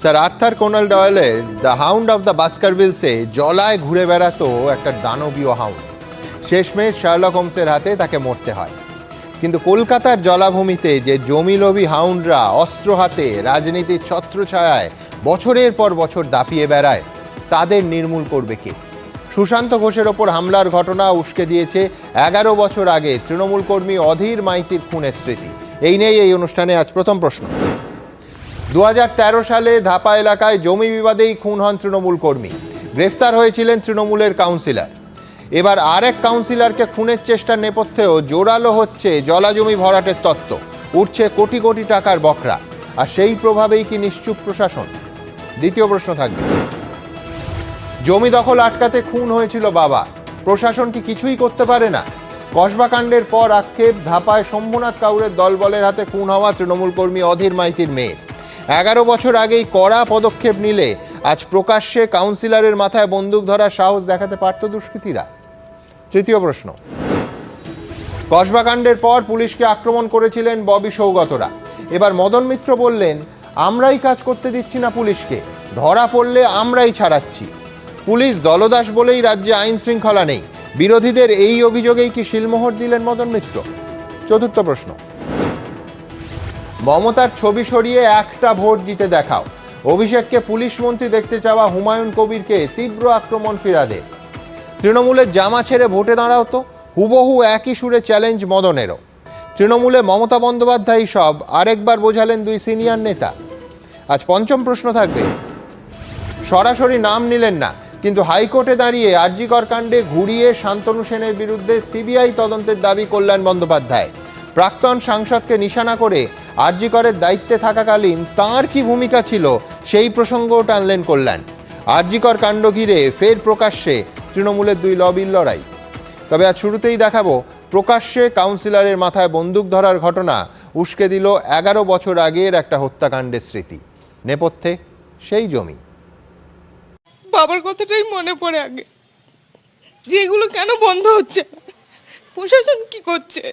Sir Arthur Conan ডয়েলের the hound of the বাস্কারভিলসে জলায় ঘুরে বেড়াতো একটা দানবীয় হাউন্ড। শেষমেশ শার্লক হোমসের হাতে তাকে মরতে হয়। কিন্তু কলকাতার জলাভূমিতে যে জমিলোভী হাউন্ডরা অস্ত্র হাতে রাজনীতির ছত্রছায়ায় বছরের পর বছর দাপিয়ে বেড়ায়, তাদের নির্মূল করবে কে? সুশান্ত ঘোষের ওপর হামলার ঘটনা উস্কে দিয়েছে এগারো বছর আগে তৃণমূল কর্মী অধীর মাইতির খুনের স্মৃতি। এই নিয়েই এই অনুষ্ঠানে আজ প্রথম প্রশ্ন। দু হাজার তেরো সালে ধাপা এলাকায় জমি বিবাদেই খুন হন তৃণমূল কর্মী। গ্রেফতার হয়েছিলেন তৃণমূলের কাউন্সিলর। এবার আরেক কাউন্সিলরকে খুনের চেষ্টার নেপথ্যেও জোরালো হচ্ছে জলাজমি ভরাটের তত্ত্ব। উঠছে কোটি কোটি টাকার বকরা। আর সেই প্রভাবেই কি নিশ্চুপ প্রশাসন? দ্বিতীয় প্রশ্ন থাকবে। জমি দখল আটকাতে খুন হয়েছিল বাবা। প্রশাসন কি কিছুই করতে পারে না? কসবাকাণ্ডের পর আক্ষেপ, ধাপায় শম্ভুনাথ কাউরের দলবলের হাতে খুন হওয়া তৃণমূল কর্মী অধীর মাইতির মেয়ে। এগারো বছর আগেই কড়া পদক্ষেপ নিলে আজ প্রকাশ্যে কাউন্সিলরের মাথায় বন্দুক ধরার সাহস দেখাতে পারত দুষ্কৃতীরা। তৃতীয় প্রশ্ন। কসবাকাণ্ডের পর পুলিশকে আক্রমণ করেছিলেন ববি সৌগতরা। এবার মদন মিত্র বললেন, আমরাই কাজ করতে দিচ্ছি না পুলিশকে। ধরা পড়লে আমরাই ছাড়াচ্ছি। পুলিশ দলদাস বলেই রাজ্যে আইন শৃঙ্খলা নেই। বিরোধীদের এই অভিযোগেই কি শিলমোহর দিলেন মদন মিত্র? চতুর্থ প্রশ্ন। মমতার ছবি সরিয়ে একটা ভোট জিতে দেখাও। অভিষেককে পুলিশ মন্ত্রী দেখতে চাওয়া হুমায়ুন কবিরকে তীব্র আক্রমণ ফিরাদের তৃণমূলের জামা ছেড়ে ভোটে দাঁড়াও তো, হুবহু একই সুরে চ্যালেঞ্জ মদনেরও। তৃণমূলে মমতা বন্দ্যোপাধ্যায় সব, আরেকবার বোঝালেন দুই সিনিয়র নেতা। আজ পঞ্চম প্রশ্ন থাকবে। সরাসরি নাম নিলেন না, কিন্তু হাইকোর্টে দাঁড়িয়ে আরজিকর কাণ্ডে ঘুরিয়ে শান্তনু সেনের বিরুদ্ধে সিবিআই তদন্তের দাবি কল্যাণ বন্দ্যোপাধ্যায়। প্রাক্তন সাংসদকে নিশানা করে আরজিকরের দায়িত্বে থাকাকালীন তার কি ভূমিকা ছিল সেই প্রসঙ্গও টানলেন কল্যাণ। আরজিকর কাণ্ড ঘিরে ফের প্রকাশ্যে তৃণমূলের দুই লবির লড়াই। তবে আজ শুরুতেই দেখাবো, প্রকাশ্যে কাউন্সিলরের মাথায় বন্দুক ধরার ঘটনা উস্কে দিল এগারো বছর আগের একটা হত্যাকাণ্ডের স্মৃতি। নেপথ্যে সেই জমি। বাবার কথাটাই মনে পড়ে আগে। যে এগুলো কেন বন্ধ হচ্ছে? প্রশাসন কি করছে?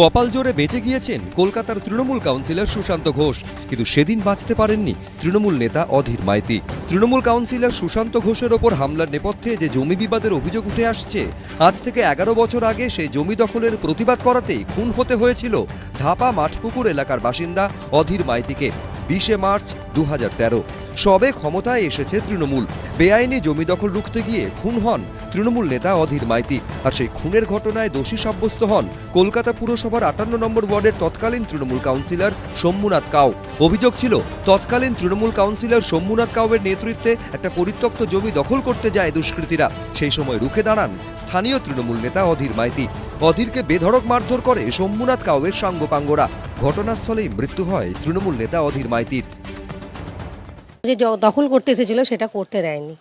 কপাল জোরে বেঁচে গিয়েছেন কলকাতার তৃণমূল কাউন্সিলর সুশান্ত ঘোষ। কিন্তু সেদিন বাঁচতে পারেননি তৃণমূল নেতা অধীর মাইতি। তৃণমূল কাউন্সিলর সুশান্ত ঘোষের ওপর হামলার নেপথ্যে যে জমি বিবাদের অভিযোগ উঠে আসছে, আজ থেকে এগারো বছর আগে সেই জমি দখলের প্রতিবাদ করাতেই খুন হতে হয়েছিল ধাপা মাঠপুকুর এলাকার বাসিন্দা অধীর মাইতিকে। বিশে মার্চ দু হাজার তেরো। সবে ক্ষমতায় এসেছে তৃণমূল। বেআইনি জমি দখল রুখতে গিয়ে খুন হন তৃণমূল নেতা অধীর মাইতি। আর সেই খুনের ঘটনায় দোষী সাব্যস্ত হন কলকাতা পুরসভার আটান্ন নম্বর ওয়ার্ডের তৎকালীন তৃণমূল কাউন্সিলর শম্ভুনাথ কাউ। অভিযোগ ছিল, তৎকালীন তৃণমূল কাউন্সিলর শম্ভুনাথ কাউয়ের নেতৃত্বে একটা পরিত্যক্ত জমি দখল করতে যায় দুষ্কৃতীরা। সেই সময় রুখে দাঁড়ান স্থানীয় তৃণমূল নেতা অধীর মাইতি। অধীরকে বেধড়ক মারধর করে শম্ভুনাথ কাউয়ের সাঙ্গপাঙ্গরা। ঘটনাস্থলেই মৃত্যু হয় তৃণমূল নেতা অধীর মাইতির। যে দখল করতে এসেছিল সেটা করতে দেয়নি।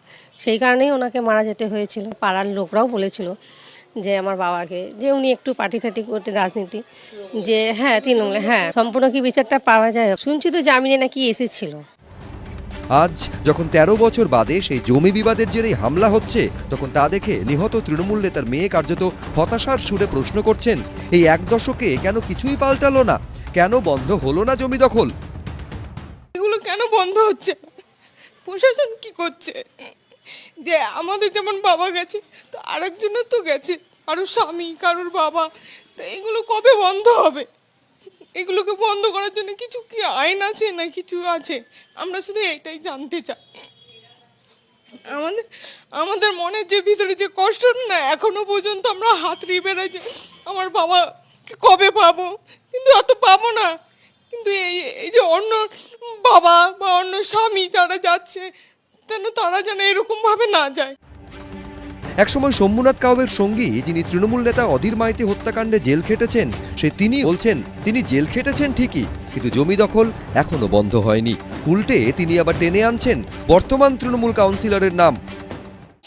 সেই কারণেই ওনাকে মারা যেতে হয়েছিল। পাড়ার লোকরাও বলেছিল যে আমার বাবাকে, যে উনি একটু পার্টি টাটি করতে রাজনীতি, যে হ্যাঁ তৃণমূলে হ্যাঁ সম্পূর্ণ কি বিচারটা পাওয়া যায়? শুনছি তো জামিনে নাকি এসেছিল। আজ যখন ১৩ বছর বাদে সেই জমি বিবাদের জেরেই হামলা হচ্ছে, তখন তা দেখে নিহত তৃণমূল নেতার মেয়ে কার্যত হতাশার সুরে প্রশ্ন করছেন, এই এক দশকে কেন কিছুই পাল্টালো না? কেন বন্ধ হলো না জমি দখল? এগুলো কেন বন্ধ হচ্ছে? প্রশাসন কি করছে? যে আমাদের যেমন বাবা গেছে, তো আরেকজনের তো গেছে কারোর স্বামী, কারোর বাবা, তো এগুলো কবে বন্ধ হবে? এগুলোকে বন্ধ করার জন্য কিছু কি আইন আছে না কিছু আছে? আমরা শুধু এটাই জানতে চাই। আমাদের আমাদের মনের যে ভিতরে যে কষ্ট না, এখনও পর্যন্ত আমরা হাতড়িয়ে বেড়াই যে আমার বাবা কবে পাবো? কিন্তু অত পাবো না। কিন্তু এই এই যে অন্য বাবা বা অন্য স্বামী যারা যাচ্ছে যেন তারা যেন এরকম ভাবে না যায়। একসময় শম্ভুনাথ কাউয়ের সঙ্গী যিনি তৃণমূল নেতা অধীর মাইতি হত্যাকাণ্ডে জেল খেটেছেন সে তিনি বলছেন তিনি জেল খেটেছেন ঠিকই কিন্তু জমি দখল এখনও বন্ধ হয়নি। উল্টে তিনি আবার টেনে আনছেন বর্তমান তৃণমূল কাউন্সিলরের নাম।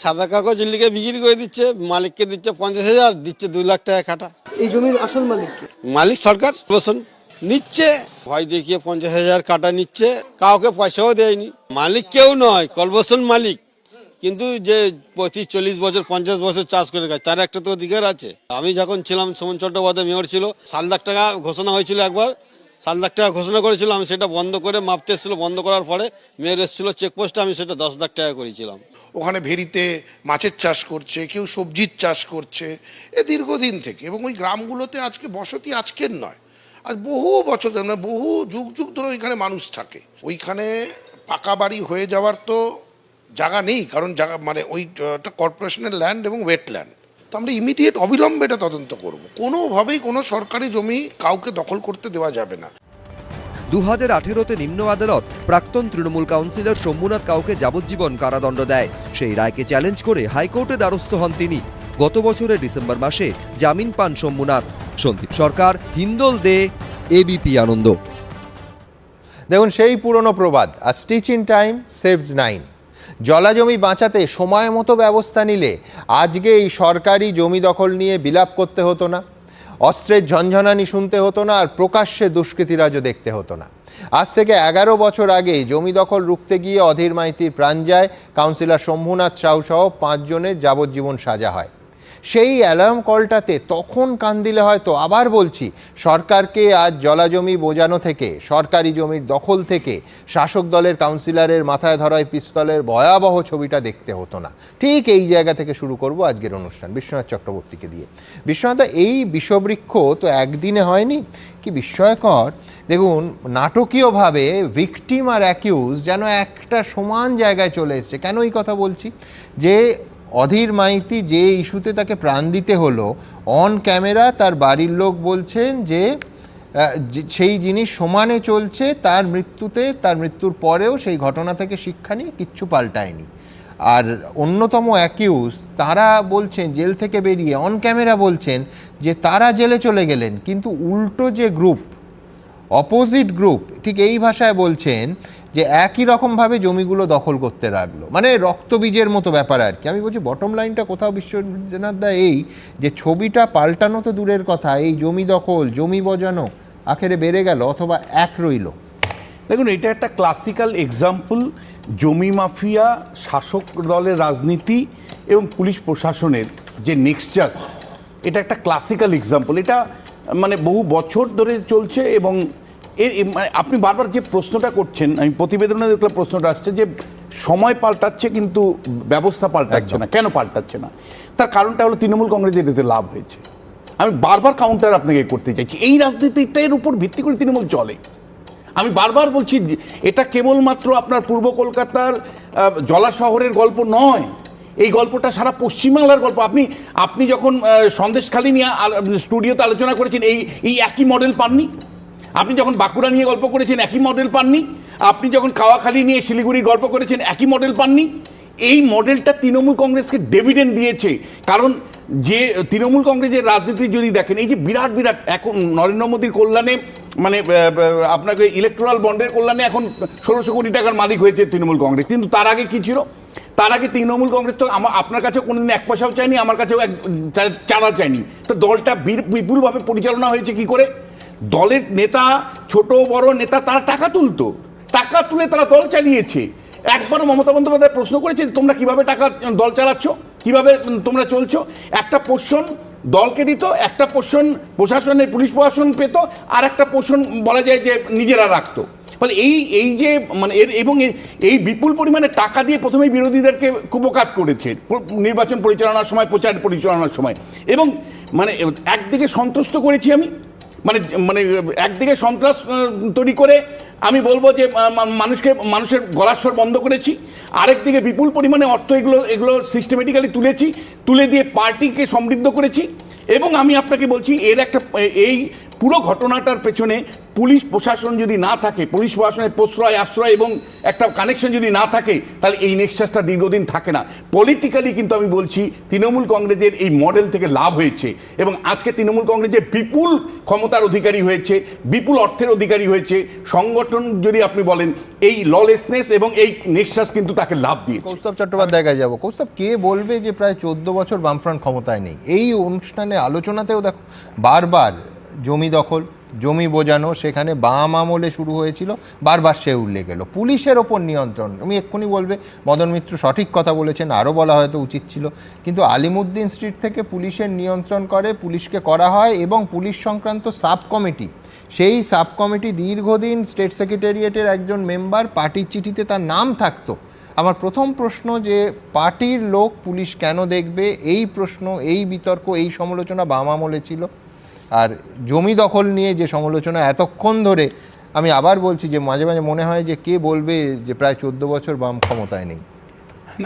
সাদা কাগজ লিখে বিক্রি করে দিচ্ছে মালিককে দিচ্ছে পঞ্চাশ হাজার দিচ্ছে দুই লাখ টাকা কাটা এই জমির আসল মালিক মালিক সরকার বসুন নিচ্ছে, ভয় দেখিয়ে পঞ্চাশ হাজার কাটা নিচ্ছে, কাউকে পয়সাও দেয়নি। মালিক কেউ নয়, কলবসন মালিক। কিন্তু যে পঁয়ত্রিশ চল্লিশ বছর, পঞ্চাশ বছর চাষ করে খায়, তার একটা তো অধিকার আছে। আমি যখন ছিলাম, সুমন চট্টোপাধ্যায় মেয়র ছিল, সাত লাখ টাকা ঘোষণা হয়েছিল একবার। সাত লাখ টাকা ঘোষণা করেছিল, আমি সেটা বন্ধ করে মাপতে এসেছিল। বন্ধ করার পরে মেয়ের এসেছিল চেকপোস্টে আমি সেটা দশ লাখ টাকা করেছিলাম। ওখানে ভেরিতে মাছের চাষ করছে, কেউ সবজির চাষ করছে, এ দীর্ঘদিন থেকে। এবং ওই গ্রামগুলোতে আজকে বসতি আজকের নয়। আজ বহু বছর ধরে মানে বহু যুগ যুগ ধরে ওইখানে মানুষ থাকে। ওইখানে পাকা বাড়ি হয়ে যাওয়ার তো জায়গা নেই, কারণ জায়গা মানে ওইটা কর্পোরেশনের ল্যান্ড এবং ওয়েটল্যান্ড তো আমরা ইমিডিয়েট অবিলম্বে এটা তদন্ত করব। কোনোভাবেই কোনো সরকারি জমি কাউকে দখল করতে দেওয়া যাবে না। দু হাজার আঠেরোতে নিম্ন আদালত প্রাক্তন তৃণমূল কাউন্সিলর শম্ভুনাথ কাউকে যাবজ্জীবন কারাদণ্ড দেয়। সেই রায়কে চ্যালেঞ্জ করে হাইকোর্টে দ্বারস্থ হন তিনি। গত বছরের ডিসেম্বর মাসে জামিন পান শম্ভুনাথ সন্দীপ সরকার, হিন্দোল দে এবিপি আনন্দ। দেখুন, সেই পুরনো প্রবাদ, আর stitch in time saves nine. জলা জমি বাঁচাতে সময় মতো ব্যবস্থা নিলে আজকে এই সরকারি জমি দখল নিয়ে বিলাপ করতে হতো না, অস্ত্রের ঝনঝনানি শুনতে হতো না, আর প্রকাশ্যে দুষ্কৃতিরাজও দেখতে হতো না। আজ থেকে এগারো বছর আগে জমি দখল রুখতে গিয়ে অধীর মাইতির প্রাণ যায়, কাউন্সিলর শম্ভুনাথ সাউ সহ পাঁচজনের যাবজ্জীবন সাজা হয়। সেই অ্যালার্ম কলটাতে তখন কান দিলে হয়তো, আবার বলছি, সরকারকে আজ জলাজমি বোঝানো থেকে, সরকারি জমির দখল থেকে শাসক দলের কাউন্সিলরের মাথায় ধরায় পিস্তলের ভয়াবহ ছবিটা দেখতে হতো না। ঠিক এই জায়গা থেকে শুরু করব আজকের অনুষ্ঠান, বিশ্বনাথ চক্রবর্তীকে দিয়ে। বিশ্বনাথ, এই বিষবৃক্ষ তো একদিনে হয়নি। কি বিস্ময়কর। দেখুন, নাটকীয়ভাবে ভিকটিম আর অ্যাকিউজ যেন একটা সমান জায়গায় চলে এসছে। কেন এই কথা বলছি? যে অধীর মাইতি যে ইস্যুতে তাকে প্রাণ দিতে হলো অন ক্যামেরা তার বাড়ির লোক বলছেন যে সেই জিনিস সমানে চলছে, তার মৃত্যুতে, তার মৃত্যুর পরেও সেই ঘটনা থেকে শিক্ষা নিয়ে কিচ্ছু পাল্টায়নি। আর অন্যতম অ্যাকিউজ তারা বলছেন, জেল থেকে বেরিয়ে অন ক্যামেরা বলছেন যে তারা জেলে চলে গেলেন, কিন্তু উল্টো যে গ্রুপ অপোজিট গ্রুপ ঠিক এই ভাষায় বলছেন যে একই রকমভাবে জমিগুলো দখল করতে লাগল। মানে রক্তবীজের মতো ব্যাপার আর কি। আমি বলছি বটম লাইনটা কোথাও বিশ্বনাথ দা এই যে ছবিটা পাল্টানো তো দূরের কথা, এই জমি দখল, জমি বজানো, আখেরে বেড়ে গেল অথবা এক রইল। দেখুন, এটা একটা ক্লাসিক্যাল এক্সাম্পল জমি মাফিয়া, শাসক দলের রাজনীতি এবং পুলিশ প্রশাসনের যে নেক্সচার এটা একটা ক্লাসিক্যাল এক্সাম্পল এটা মানে বহু বছর ধরে চলছে এবং এর মানে আপনি বারবার যে প্রশ্নটা করছেন আমি প্রতিবেদনে দেখলাম প্রশ্নটা আসছে যে সময় পাল্টাচ্ছে কিন্তু ব্যবস্থা পাল্টাচ্ছে না। কেন পাল্টাচ্ছে না? তার কারণটা হলো তৃণমূল কংগ্রেসের এতে লাভ হয়েছে। আমি বারবার কাউন্টার আপনাকে করতে চাইছি। এই রাজনীতিটার উপর ভিত্তি করে তৃণমূল চলে। আমি বারবার বলছি এটা কেবলমাত্র আপনার পূর্ব কলকাতার জলা শহরের গল্প নয়। এই গল্পটা সারা পশ্চিমবাংলার গল্প। আপনি আপনি যখন সন্দেশখালি নিয়ে স্টুডিওতে আলোচনা করেছেন এই এই একই মডেল পাননি? আপনি যখন বাঁকুড়া নিয়ে গল্প করেছেন, একই মডেল পাননি? আপনি যখন কাওয়াখালী নিয়ে শিলিগুড়ির গল্প করেছেন, একই মডেল পাননি? এই মডেলটা তৃণমূল কংগ্রেসকে ডেভিডেন্ড দিয়েছে। কারণ যে তৃণমূল কংগ্রেসের রাজনীতি যদি দেখেন, এই যে বিরাট বিরাট, এখন নরেন্দ্র মোদীর কল্যাণে মানে আপনাকে ইলেকট্রাল বন্ডের কল্যাণে এখন ষোলোশো কোটি টাকার মালিক হয়েছে তৃণমূল কংগ্রেস। কিন্তু তার আগে কী ছিল? তার আগে তৃণমূল কংগ্রেস তো আমার আপনার কাছেও কোনোদিন এক পয়সাও চায়নি, আমার কাছেও এক, চারা চাইনি তো দলটা বিপুলভাবে পরিচালনা হয়েছে কি করে? দলের নেতা, ছোট, বড় নেতা, তারা টাকা তুলতো। টাকা তুলে তারা দল চালিয়েছে। একবারও মমতা বন্দ্যোপাধ্যায় প্রশ্ন করেছে তোমরা কীভাবে টাকা, দল চালাচ্ছ? কীভাবে তোমরা চলছো? একটা পোষণ দলকে দিত, একটা পোষণ প্রশাসনের, পুলিশ প্রশাসন পেত, আর একটা পোষণ বলা যায় যে, নিজেরা রাখতো। ফলে এই এই যে মানে এর, এবং এই বিপুল পরিমাণে টাকা দিয়ে প্রথমেই বিরোধীদেরকে কুপকাত করেছে নির্বাচন পরিচালনার সময়, প্রচার পরিচালনার সময়। এবং মানে একদিকে সন্তুষ্ট করেছি আমি মানে মানে একদিকে সন্ত্রাস তৈরি করে আমি বলব যে মানুষকে, মানুষের গলার স্বর বন্ধ করেছি। আরেকদিকে বিপুল পরিমাণে অর্থ এগুলো এগুলো সিস্টেমেটিক্যালি তুলেছি, তুলে দিয়ে পার্টিকে সমৃদ্ধ করেছি। এবং আমি আপনাকে বলছি, এর একটা এই পুরো ঘটনাটার পেছনে পুলিশ প্রশাসন যদি না থাকে, পুলিশ প্রশাসনের প্রশ্রয়, আশ্রয় এবং একটা কানেকশন যদি না থাকে, তাহলে এই নেক্সাসটা দীর্ঘদিন থাকে না। পলিটিক্যালি কিন্তু আমি বলছি, তৃণমূল কংগ্রেসের এই মডেল থেকে লাভ হয়েছে এবং আজকে তৃণমূল কংগ্রেসের বিপুল ক্ষমতার অধিকারী হয়েছে, বিপুল অর্থের অধিকারী হয়েছে। সংগঠন যদি আপনি বলেন, এই ললেসনেস এবং এই নেক্সাস কিন্তু তাকে লাভ দিয়েছে। কৌস্তব চট্টোপাধ্যায় যাব। কৌস্তব, কে বলবে যে প্রায় চোদ্দ বছর বামফ্রন্ট ক্ষমতায় নেই? এই অনুষ্ঠানে, আলোচনাতেও দেখো, বারবার জমি দখল জমি বোঝানো, সেখানে বাম আমলে শুরু হয়েছিল, বারবার সে উল্লেখ গেল। পুলিশের ওপর নিয়ন্ত্রণ, আমি এক্ষুনি বলবে, মদন মিত্র সঠিক কথা বলেছেন, আরও বলা হয়তো উচিত ছিল। কিন্তু আলিমুদ্দিন স্ট্রিট থেকে পুলিশের নিয়ন্ত্রণ করে, পুলিশকে করা হয় এবং পুলিশ সংক্রান্ত সাব কমিটি সেই সাব কমিটি দীর্ঘদিন স্টেট সেক্রেটারিয়েটের একজন মেম্বার পার্টির চিঠিতে তার নাম থাকতো। আমার প্রথম প্রশ্ন যে, পার্টির লোক পুলিশ কেন দেখবে? এই প্রশ্ন, এই বিতর্ক, এই সমালোচনা বাম আমলে ছিল। আর জমি দখল নিয়ে যে সমালোচনা এতক্ষণ ধরে আমি আবার বলছি যে মাঝে মাঝে মনে হয় যে কে বলবে যে প্রায় চোদ্দ বছর বাম ক্ষমতায় নেই।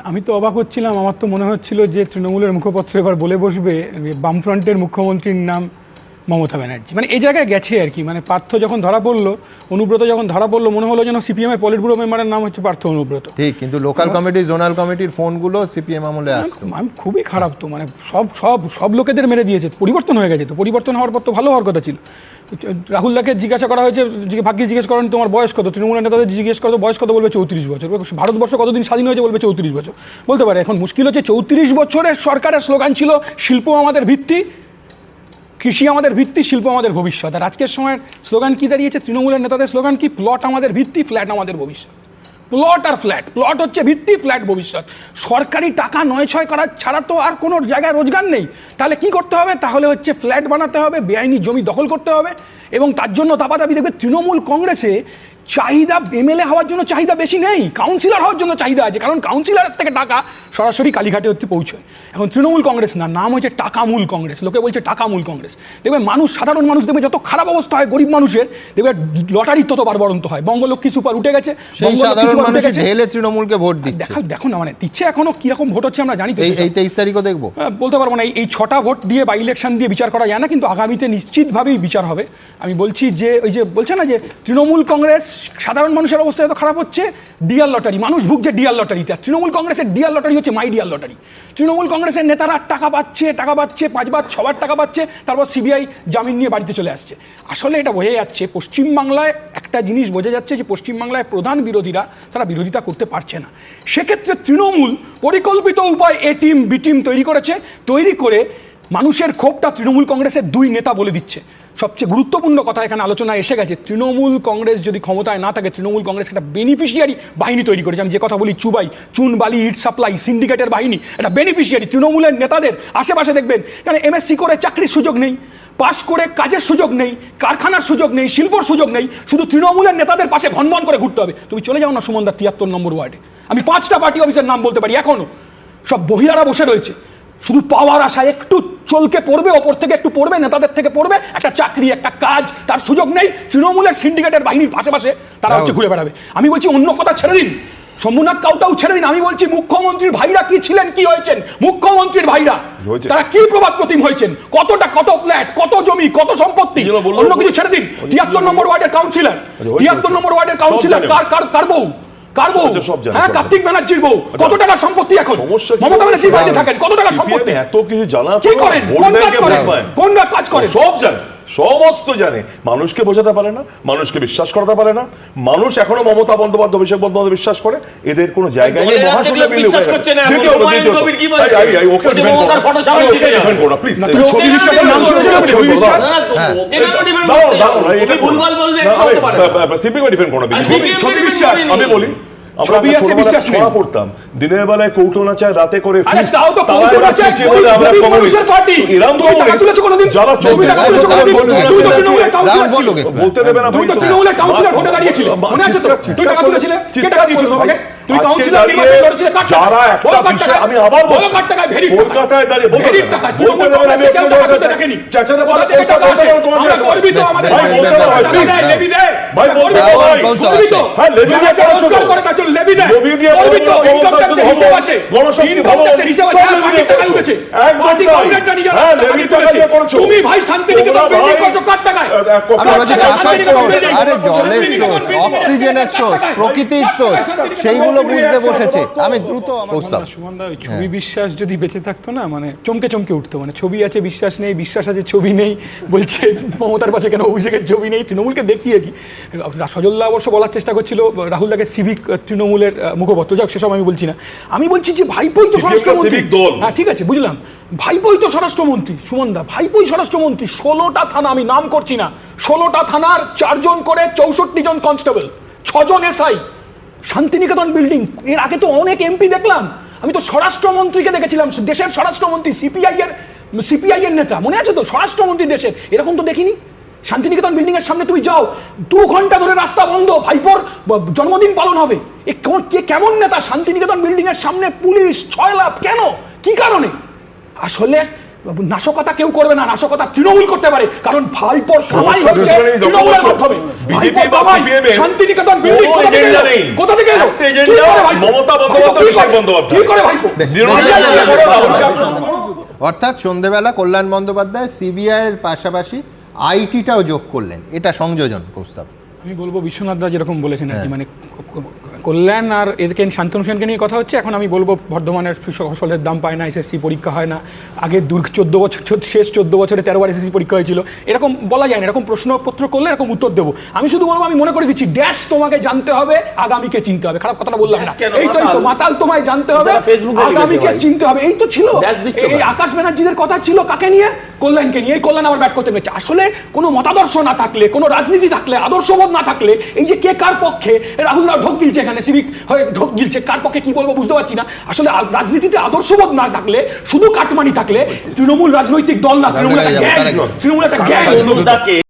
আমি তো অবাক হচ্ছিলাম। আমার তো মনে হচ্ছিল যে তৃণমূলের মুখপত্র এবার বলে বসবে বামফ্রন্টের মুখ্যমন্ত্রীর নাম মমতা ব্যানার্জি। মানে এই জায়গায় গেছে আর কি। মানে পার্থ যখন ধরা পড়ল অনুব্রত যখন ধরা পড়ল মনে হলো যেন সিপিএমের পলিট ব্যুরো মেম্বারের নাম হচ্ছে পার্থ অনুব্রত। ঠিক কিন্তু লোকাল কমিটি জোনাল কমিটির ফোনগুলো সিপিএম আমলে আসতো। আমি খুবই খারাপ তো মানে সব সব সব লোকেদের মেরে দিয়েছে। পরিবর্তন হয়ে গেছে তো পরিবর্তন হওয়ার পর তো ভালো হওয়ার কথা ছিল। রাহুল দাকে জিজ্ঞাসা করা হয়েছে জিজ্ঞে- ভাগ্যে জিজ্ঞেস করেন তোমার বয়স কত? তৃণমূলের নেতাদের জিজ্ঞেস করো বয়স কত? বলবে চৌত্রিশ বছর। ভারতবর্ষ কতদিন স্বাধীন হয়েছে বলবে চৌত্রিশ বছর। বলতে পারে এখন মুশকিল হচ্ছে চৌত্রিশ বছরের সরকারের স্লোগান ছিল শিল্প আমাদের ভিত্তি। কৃষি আমাদের ভিত্তি, শিল্প আমাদের ভবিষ্যৎ। আর আজকের সময়ের স্লোগান কী দাঁড়িয়েছে? তৃণমূলের নেতাদের স্লোগান কি? প্লট আমাদের ভিত্তি, ফ্ল্যাট আমাদের ভবিষ্যৎ। প্লট আর ফ্ল্যাট, প্লট হচ্ছে ভিত্তি, ফ্ল্যাট ভবিষ্যৎ। সরকারি টাকা নয় ছয় করার ছাড়া তো আর কোনো জায়গায় রোজগার নেই। তাহলে কি করতে হবে? তাহলে হচ্ছে ফ্ল্যাট বানাতে হবে, বেআইনি জমি দখল করতে হবে এবং তার জন্য দাবাদাবি দেখবে তৃণমূল কংগ্রেসে চাহিদা এমএলএ হওয়ার জন্য চাহিদা বেশি নেই, কাউন্সিলর হওয়ার জন্য চাহিদা আছে। কারণ কাউন্সিলরের থেকে টাকা সরাসরি কালীঘাটে হচ্ছে পৌঁছয়। এখন তৃণমূল কংগ্রেস না নাম হচ্ছে টাকামূল কংগ্রেস লোকে বলছে টাকামূল কংগ্রেস। দেখবে মানুষ সাধারণ মানুষ দেখবে যত খারাপ অবস্থা হয় গরিব মানুষের দেখবে লটারির তত বারবরন্ত হয়। বঙ্গলক্ষ্মী সুপার উঠে গেছে। ঢেলে তৃণমূলকে ভোট দিচ্ছে। দেখো দেখো না মানে দিচ্ছে এখনও কীরকম ভোট হচ্ছে আমরা জানি এই তেইশ তারিখও দেখব। বলতে পারব না এই- এই ছটা ভোট দিয়ে বা ইলেকশন দিয়ে বিচার করা যায় না কিন্তু আগামীতে নিশ্চিতভাবেই বিচার হবে। আমি বলছি যে ওই যে বলছে না যে তৃণমূল কংগ্রেস সাধারণ মানুষের অবস্থা এত খারাপ হচ্ছে ডিয়ার লটারি, মানুষ ভুগছে ডিয়ার লটারিতে। আর তৃণমূল কংগ্রেসের ডিয়ার লটারি হচ্ছে মাই ডিয়ার লটারি। তৃণমূল কংগ্রেসের নেতারা টাকা পাচ্ছে টাকা পাচ্ছে পাঁচবার ছবার টাকা পাচ্ছে, তারপর সিবিআই জামিন নিয়ে বাড়িতে চলে আসছে। আসলে এটা বোঝা যাচ্ছে, পশ্চিমবাংলায় একটা জিনিস বোঝা যাচ্ছে যে পশ্চিমবাংলায় প্রধান বিরোধীরা তারা বিরোধিতা করতে পারছে না। সেক্ষেত্রে তৃণমূল পরিকল্পিত উপায় এ টিম, বি টিম তৈরি করেছে। তৈরি করে মানুষের ক্ষোভটা তৃণমূল কংগ্রেসের দুই নেতা বলে দিচ্ছে। সবচেয়ে গুরুত্বপূর্ণ কথা এখানে আলোচনা এসে গেছে, তৃণমূল কংগ্রেস যদি ক্ষমতায় না থাকে, তৃণমূল কংগ্রেস একটা বেনিফিশিয়ারি বাহিনী তৈরি করেছে। আমি যে কথা বলি, চুবাই চুন বালি ইট সাপ্লাই সিন্ডিকেটের বাহিনী একটা বেনিফিশিয়ারি তৃণমূলের নেতাদের আশেপাশে দেখবেন কারণ এমএসসি করে চাকরির সুযোগ নেই, পাশ করে কাজের সুযোগ নেই, কারখানার সুযোগ নেই, শিল্পর সুযোগ নেই, শুধু তৃণমূলের নেতাদের পাশে ভনভন করে ঘুরতে হবে। তুমি চলে যাও না সুমনদা তিয়াত্তর নম্বর ওয়ার্ডে। আমি পাঁচটা পার্টি অফিসের নাম বলতে পারি এখনও। সব বহিরারা বসে রয়েছে। শুধু পাওয়ার আশায় একটু চলকে পড়বে ওপর থেকে একটু পড়বে নেতাদের থেকে পড়বে একটা চাকরি একটা কাজ তার সুযোগ নেই তৃণমূলের সিন্ডিকেটের বাহিনীর পাশে পাশে তারা হচ্ছে ঘুরে বেড়াবে। আমি বলছি অন্য কথা ছেড়ে দিন। সোমনাথ কাউটাও ছেড়ে দিন। আমি বলছি মুখ্যমন্ত্রীর ভাইরা কি ছিলেন কি হয়েছেন? মুখ্যমন্ত্রীর ভাইরা। তারা কি প্রভাব প্রতিম হয়েছেন? কতটা কত ফ্ল্যাট কত জমি কত সম্পত্তি? অন্য কিছু ছেড়ে দিন। তিয়াত্তর নম্বর ওয়ার্ডের কাউন্সিলর হয়েছে, তিয়াত্তর নম্বর ওয়ার্ডের কাউন্সিলর কার কার কার বউ? কার বউ? আচ্ছা, সব জানে, হ্যাঁ কার্তিক। ব্যানার্জির বউ। কত টাকা টাকার সম্পত্তি এখন? মমতা ব্যানার্জি বাড়িতে থাকেন। কত টাকার সম্পত্তি? এত কিছু জানা কি করেন? কোন কাজ করেন? কোন কাজ করেন? সব জানে। সমস্ত জানে। মানুষকে বোঝাতে পারে না মানুষকে বিশ্বাস করাতে পারে না মানুষ এখনও মমতা বন্দ্যোপাধ্যায় অভিষেক বন্দ্যোপাধ্যায় বিশ্বাস করে এদের কোনো জায়গায় নেই মহাশূন্য লোক হয়ে গেছে। হ্যাঁ। আমি বলি। আমরা। ছড়া পড়তাম। দিনের বেলায় কৌটো নাচায় রাতে করে। বলতে দেবে না তুমি তো তো। কাউন্সিলর তো টাকা কে টাকা নির্বাচন লড়েছিলে কার যারা একটা বিষয়- আমি আবার বলছি, কার টাকায়? টাকায়। কলকাতায় দাঁড়িয়ে বলতে না। বলতে তৃণমূল দেবে না, কংগ্রেসকে কেউ টাকা দিতে দেখেনি। চেঁচাতে কোথা চেষ্টা টাকা তোমার আমরা গর্বিত, করতে আমাদের ভাই, ভাই, বলতে টাকা please। দেয়, লেভি ভাই, বলতে হবে, ভাই। গর্বিত। হ্যাঁ, লেভি দিয়ে করেছ তো। করে তার জন্য লেভি দেয়। লেভি দিয়ে বলব, tax এর বলব, হিসাব আছে। গণশক্তি ভবন, হিসাব আছে, সব দিয়ে টাকা উঠেছে। একদম তাই। হ্যাঁ, টাকা দিয়ে টাকা দিয়ে করেছ। তুমি ভাই শান্তিনিকেতন তোমরা বিল্ডিং করেছ কার টাকায়? আরে জলের সোর্স অক্সিজেনের সোর্স প্রকৃতির সোর্স সেইগুলো বুঝতে বসেছে। আমি দ্রুত সুমনদা ছবি বিশ্বাস যদি বেঁচে থাকতো না মানে চমকে চমকে উঠতো মানে ছবি আছে বিশ্বাস নেই বিশ্বাস আছে ছবি নেই বলছে মমতার পাশে কেন অভিষেকের ছবি নেই তৃণমূলকে দেখছি আর কি? সজল্লা অবশ্য বলার চেষ্টা করছিল রাহুল দাকে সিভিক তৃণমূলের মুখপত্র। যাক সেসব আমি বলছি না। আমি বলছি যে ভাইপোই তো স্বরাষ্ট্রমন্ত্রী হ্যাঁ ঠিক আছে বুঝলাম। ভাইপোই তো স্বরাষ্ট্রমন্ত্রী সুমনদা। ভাইপোই স্বরাষ্ট্রমন্ত্রী ষোলোটা থানা আমি নাম করছি না। ষোলোটা থানার চারজন করে চৌষট্টি জন কনস্টেবল ছজন এসআই। শান্তিনিকেতন বিল্ডিং এর আগে তো অনেক এমপি দেখলাম। আমি তো স্বরাষ্ট্রমন্ত্রীকে দেখেছিলাম। দেশের স্বরাষ্ট্রমন্ত্রী সিপিআই এর সিপিআই এর নেতা। মনে আছে তো? স্বরাষ্ট্রমন্ত্রী দেশের। এরকম তো দেখিনি। শান্তিনিকেতন বিল্ডিং এর সামনে তুমি যাও। দু ঘণ্টা ধরে রাস্তা বন্ধ। ভাইপোর জন্মদিন পালন হবে। এ কে কেমন নেতা শান্তিনিকেতন বিল্ডিং এর সামনে পুলিশ, ছয় লাভ কেন? কি কারণে? আসলে নাশকতা কেউ করবে না নাশকতা তৃণমূল করতে পারে কারণ ভাইপোর সবাই হচ্ছে তৃণমূলের মাধ্যমে ভাইপোর বা বাবাই শান্তিনিকেতন বিল্ডিং কোথা থেকে এলো? কোথা থেকে এলো? এজেন্ডা মমতা বন্দ্যোপাধ্যায়, অভিষেক বন্দ্যোপাধ্যায়। কি করে ভাইপো। অর্থাৎ সন্ধেবেলা কল্যাণ বন্দ্যোপাধ্যায় সিবিআই এর পাশাপাশি আইটিটাও যোগ করলেন এটা সংযোজন প্রস্তাব আমি বলব বিশ্বনাথ দা যেরকম বলেছেন আর কি হ্যাঁ। মানে কল্যাণ আর এদেরকে শান্তনু সেনকে নিয়ে কথা হচ্ছে। এখন আমি বলব বর্ধমানের ফসলের দাম পায় না এসএসসি পরীক্ষা হয় না। আগে দু চোদ্দ বছর শেষ চোদ্দ বছরে তেরো বার এসএসসি পরীক্ষা হয়েছিল। এরকম বলা যায় না এরকম প্রশ্নপত্র করলে এরকম উত্তর দেবো। আমি শুধু বলব আমি মনে করে দিচ্ছি ড্যাশ তোমাকে জানতে হবে আগামীকে চিনতে হবে। খারাপ কথাটা বললাম না। এই তো মাতাল। তোমায় জানতে হবে আগামীকে চিনতে হবে। এই তো ছিল। এই? আকাশ ব্যানার্জিদের কথা ছিল কাকে নিয়ে? কল্যাণকে নিয়ে। এই কল্যাণ আবার ব্যাট করতে পেরেছে। আসলে কোনো মতাদর্শ না থাকলে কোনো রাজনীতি থাকলে আদর্শবোধ না থাকলে এই যে কে কার পক্ষে রাহুল রাও ঢোক গিলছে এখানে। সিভিক হয়ে ঢোক গিলছে কার পক্ষে কি বলব বুঝতে পারছি না আসলে রাজনীতিতে আদর্শবোধ না থাকলে শুধু কাটমানি থাকলে তৃণমূল রাজনৈতিক দল না তৃণমূল একটা গ্যাং তৃণমূল একটা গ্যাং